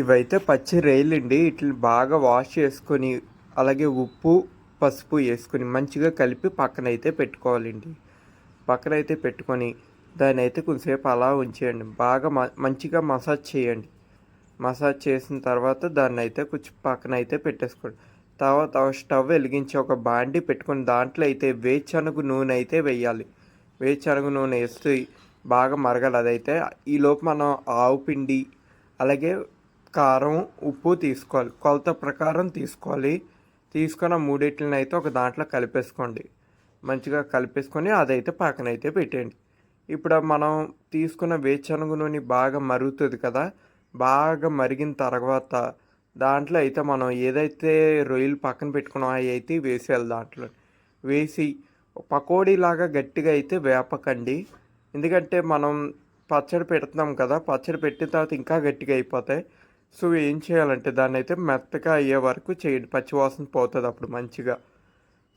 ఇవైతే పచ్చి రైలండి. వీటిని బాగా వాష్ చేసుకొని అలాగే ఉప్పు పసుపు వేసుకొని మంచిగా కలిపి పక్కన అయితే పెట్టుకోవాలండి. పక్కన అయితే పెట్టుకొని దాన్ని అయితే కొంచెంసేపు అలా ఉంచేయండి. బాగా మ మంచిగా మసాజ్ చేయండి. మసాజ్ చేసిన తర్వాత దాన్ని అయితే కొంచెం పక్కన అయితే పెట్టేసుకోండి. తర్వాత స్టవ్ వెలిగించి ఒక బాండి పెట్టుకొని దాంట్లో అయితే వేరుశనగ నూనె అయితే వేయాలి. వేరుశనగ నూనె వేస్తే బాగా మరగాలి. అదైతే ఈలోపు మనం ఆవు పిండి అలాగే కారం ఉప్పు తీసుకోవాలి. కొలత ప్రకారం తీసుకోవాలి. తీసుకొని ఆ మూడింటిని అయితే ఒక దాంట్లో కలిపేసుకోండి. మంచిగా కలిపేసుకొని అదైతే పక్కన అయితే పెట్టేయండి. ఇప్పుడు మనం తీసుకున్న వేరుశనగ నూనె బాగా మరుగుతుంది కదా బాగా మరిగిన తర్వాత దాంట్లో అయితే మనం ఏదైతే రొయ్యలు పక్కన పెట్టుకున్నాం అవి అయితే వేసేయాలి దాంట్లో. వేసి పకోడీలాగా గట్టిగా అయితే వేపకండి. ఎందుకంటే మనం పచ్చడి పెడుతున్నాం కదా పచ్చడి పెట్టిన తర్వాత ఇంకా గట్టిగా అయిపోతాయి. సో ఏం చేయాలంటే దాన్ని అయితే మెత్తగా అయ్యే వరకు చేయండి. పచ్చివాసన పోతుంది అప్పుడు మంచిగా.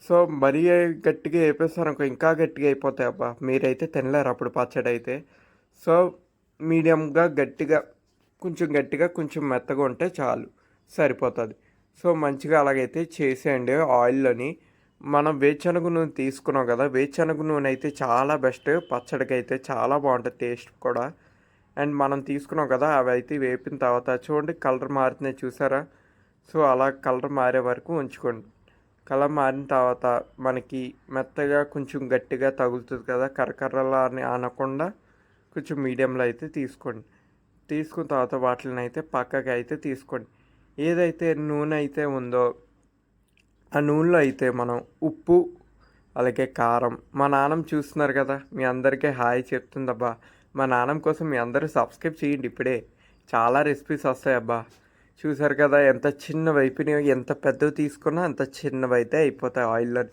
సో మరీ గట్టిగా వేపేస్తారనుకో ఇంకా గట్టిగా అయిపోతాయి అబ్బా. మీరైతే తినలేరు అప్పుడు పచ్చడి అయితే సో మీడియంగా గట్టిగా కొంచెం గట్టిగా కొంచెం మెత్తగా ఉంటే చాలు సరిపోతుంది. సో మంచిగా అలాగైతే చేసేయండి ఆయిల్లోని. మనం వేరుశనగ నూనె తీసుకున్నాం కదా వేరుశనగ నూనె అయితే చాలా బెస్ట్. పచ్చడికి అయితే చాలా బాగుంటుంది టేస్ట్ కూడా. అండ్ మనం తీసుకున్నాం కదా అవి అయితే వేపిన తర్వాత చూడండి కలర్ మారుతున్నాయి చూసారా? సో అలా కలర్ మారే వరకు ఉంచుకోండి. కలర్ మారిన తర్వాత మనకి మెత్తగా కొంచెం గట్టిగా తగులుతుంది కదా కరకర్రలా అని అనకుండా కొంచెం మీడియంలో అయితే తీసుకోండి. తీసుకున్న తర్వాత వాటిని అయితే పక్కకి అయితే తీసుకోండి. ఏదైతే నూనె అయితే ఉందో ఆ నూనెలో అయితే మనం ఉప్పు అలాగే కారం. మా నాన్నం చూస్తున్నారు కదా మీ అందరికీ హాయ్ చెప్తుందబ్బా మా నాన్నమ్మ కోసం మీ అందరూ సబ్స్క్రైబ్ చేయండి ఇప్పుడే. చాలా రెసిపీస్ వస్తాయి అబ్బా. చూసారు కదా ఎంత చిన్నవి వైపుని ఎంత పెద్దవి తీసుకున్నా అంత చిన్నవి అయితే అయిపోతాయి ఆయిల్లో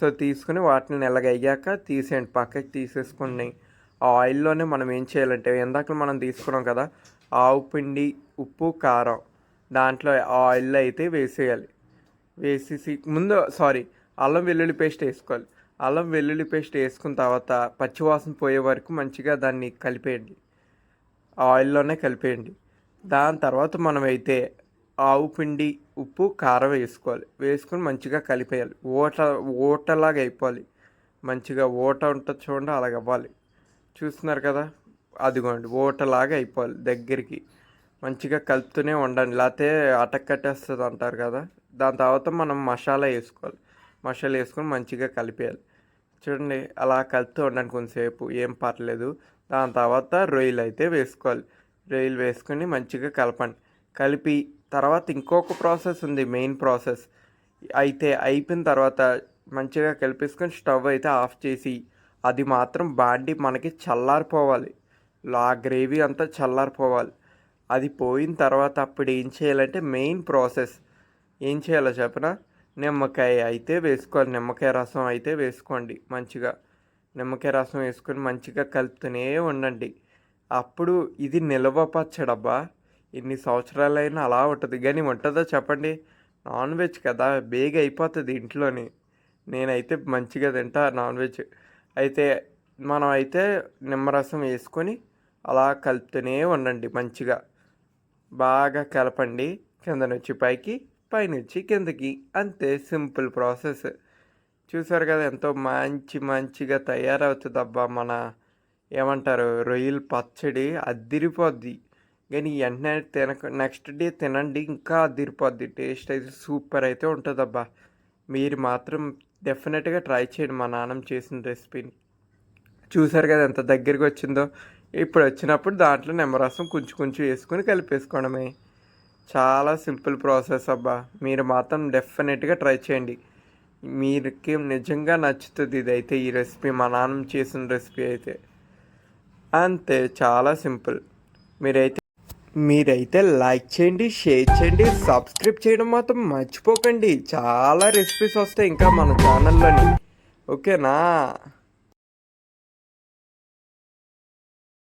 సో తీసుకుని వాటిని ఎలాగ తీసేయండి. పక్కకి తీసేసుకుని ఆ ఆయిల్లోనే మనం ఏం చేయాలంటే ఇందాక మనం తీసుకున్నాం కదా ఆవు పిండి ఉప్పు కారం. దాంట్లో ఆ ఆయిల్లో అయితే వేసేయాలి. వేసేసి ముందు సారీ అల్లం వెల్లుల్లి పేస్ట్ వేసుకోవాలి. అల్లం వెల్లుల్లి పేస్ట్ వేసుకున్న తర్వాత పచ్చివాసన పోయే వరకు మంచిగా దాన్ని కలిపేయండి. ఆయిల్లోనే కలిపేయండి. దాని తర్వాత మనం అయితే ఆవు పిండి ఉప్పు కారం వేసుకోవాలి. వేసుకొని మంచిగా కలిపేయాలి. ఓట ఓటలాగా అయిపోవాలి. మంచిగా ఓట ఉంటుంది చూడండి అలాగ అవ్వాలి. చూస్తున్నారు కదా? అదిగోండి ఓటలాగా అయిపోవాలి దగ్గరికి. మంచిగా కలుపుతూనే ఉండండి. లేకపోతే అటక్ కట్టేస్తుంది అంటారు కదా? దాని తర్వాత మనం మసాలా వేసుకోవాలి. మసాలా వేసుకొని మంచిగా కలిపేయాలి. చూడండి అలా కలుపుతూ ఉండండి కొంతసేపు ఏం పర్లేదు. దాని తర్వాత రొయ్యలు అయితే వేసుకోవాలి. రొయ్యలు వేసుకొని మంచిగా కలపండి. కలిపి తర్వాత ఇంకొక ప్రాసెస్ ఉంది మెయిన్ ప్రాసెస్. అయితే అయిపోయిన తర్వాత మంచిగా కలిపేసుకొని స్టవ్ అయితే ఆఫ్ చేసి అది మాత్రం బాండి మనకి చల్లారిపోవాలి. ఆ గ్రేవీ అంతా చల్లారిపోవాలి. అది పోయిన తర్వాత అప్పుడు ఏం చేయాలంటే మెయిన్ ప్రాసెస్. ఏం చేయాలో చెప్పనా? నిమ్మకాయ అయితే వేసుకోవాలి. నిమ్మకాయ రసం అయితే వేసుకోండి. మంచిగా నిమ్మకాయ రసం వేసుకొని మంచిగా కలుపుతూనే ఉండండి. అప్పుడు ఇది నిల్వ పచ్చడబ్బా. ఇన్ని సంవత్సరాలైనా అలా ఉంటుంది. కానీ ఉంటుందో చెప్పండి? నాన్ వెజ్ కదా బేగ అయిపోతుంది ఇంట్లోనే. నేనైతే మంచిగా తింటా నాన్ వెజ్. అయితే మనం అయితే నిమ్మరసం వేసుకొని అలా కలుపుతూనే ఉండండి మంచిగా. బాగా కలపండి. కింద నుంచి పైకి పైనుంచి కిందకి అంతే సింపుల్ ప్రాసెస్. చూసారు కదా ఎంతో మంచి మంచిగా తయారవుతుంది. అబ్బా మన ఏమంటారు రొయ్యల పచ్చడి అద్దిరిపోద్ది కానీ వెంటనే తినక నెక్స్ట్ డే తినండి ఇంకా అదిరిపోద్ది. టేస్ట్ అయితే సూపర్ అయితే ఉంటుంది అబ్బా మీరు మాత్రం డెఫినెట్గా ట్రై చేయండి మా నాన్నం చేసిన రెసిపీని. చూసారు కదా ఎంత దగ్గరికి వచ్చిందో ఇప్పుడు వచ్చినప్పుడు దాంట్లో నిమ్మరసం కొంచెం కొంచెం వేసుకొని కలిపేసుకోవడమే. చాలా సింపుల్ ప్రాసెస్ అబ్బా. మీరు మాత్రం డెఫినెట్గా ట్రై చేయండి. మీరుకి నిజంగా నచ్చుతుంది ఇది అయితే ఈ రెసిపీ. మా నాన్న చేసిన రెసిపీ అయితే. అంతే చాలా సింపుల్. మీరైతే మీరైతే లైక్ చేయండి షేర్ చేయండి సబ్స్క్రైబ్ చేయడం మాత్రం మర్చిపోకండి. చాలా రెసిపీస్ వస్తాయి ఇంకా మన ఛానల్లోని. ఓకేనా?